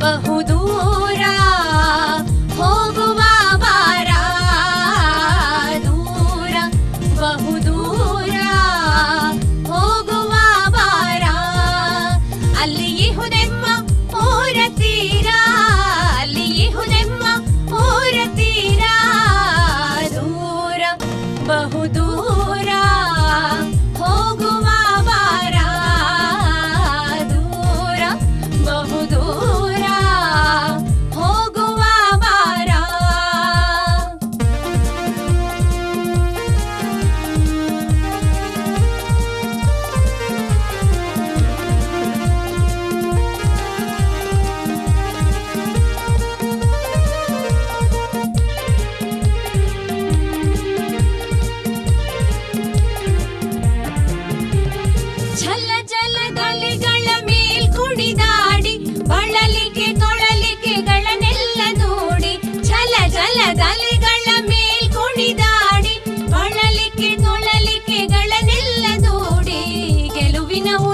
बहु दूरा।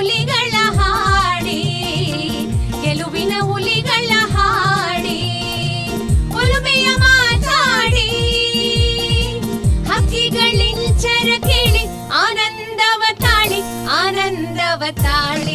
ಹುಲಿಗಳ ಹಾಡಿ ಗೆಲುವಿನ ಹುಲಿಗಳ ಹಾಡಿ ಒಲುಮೆಯ ಮಾತಾಡಿ. ಹಕ್ಕಿಗಳಿಂಚರ ಕೇಳಿ ಆನಂದವ ತಾಳಿ ಆನಂದವ ತಾಳಿ.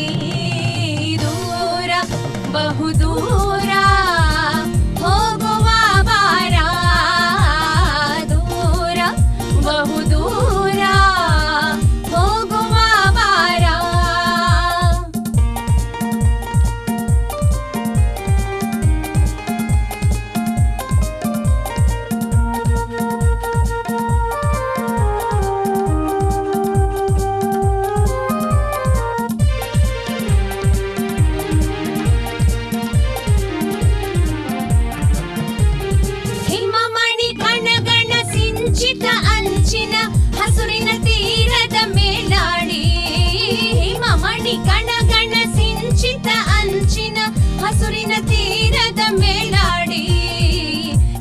ಹಿಮಮಣಿ ಗಣಗಣ ಸಿಂಚಿತ ಅಂಚಿನ ಹಸುರಿನ ತೀರದ ಮೇಲಾಡಿ,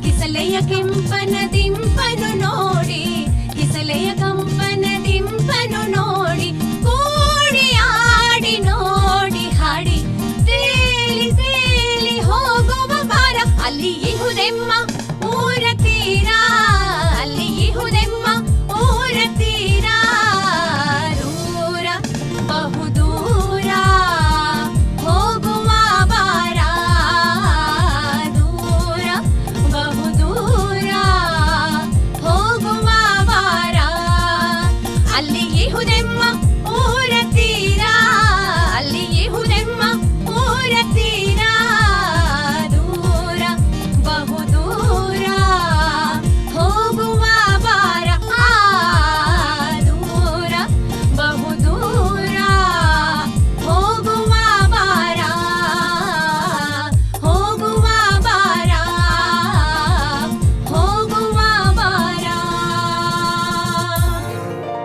ಕಿಸಲೆಯ ಕೆಂಪನ ದಿಂಪನು ನೋಡಿ, ಕಿಸಲೆಯ ಕಂಪನ ದಿಂಪನು ನೋಡಿ, ಕೂಡಿ ಆಡಿ ನೋಡಿ, ಹಾಡಿ, ತೇಲಿ ತೇಲಿ ಹೋಗುವ ಬಾರ ಅಲ್ಲಿ ಇಹುದೆಮ್ಮ ಹೋಗುವ ಬಾರ ಅಲ್ಲಿ ಇಹುದೆಮ್ಮ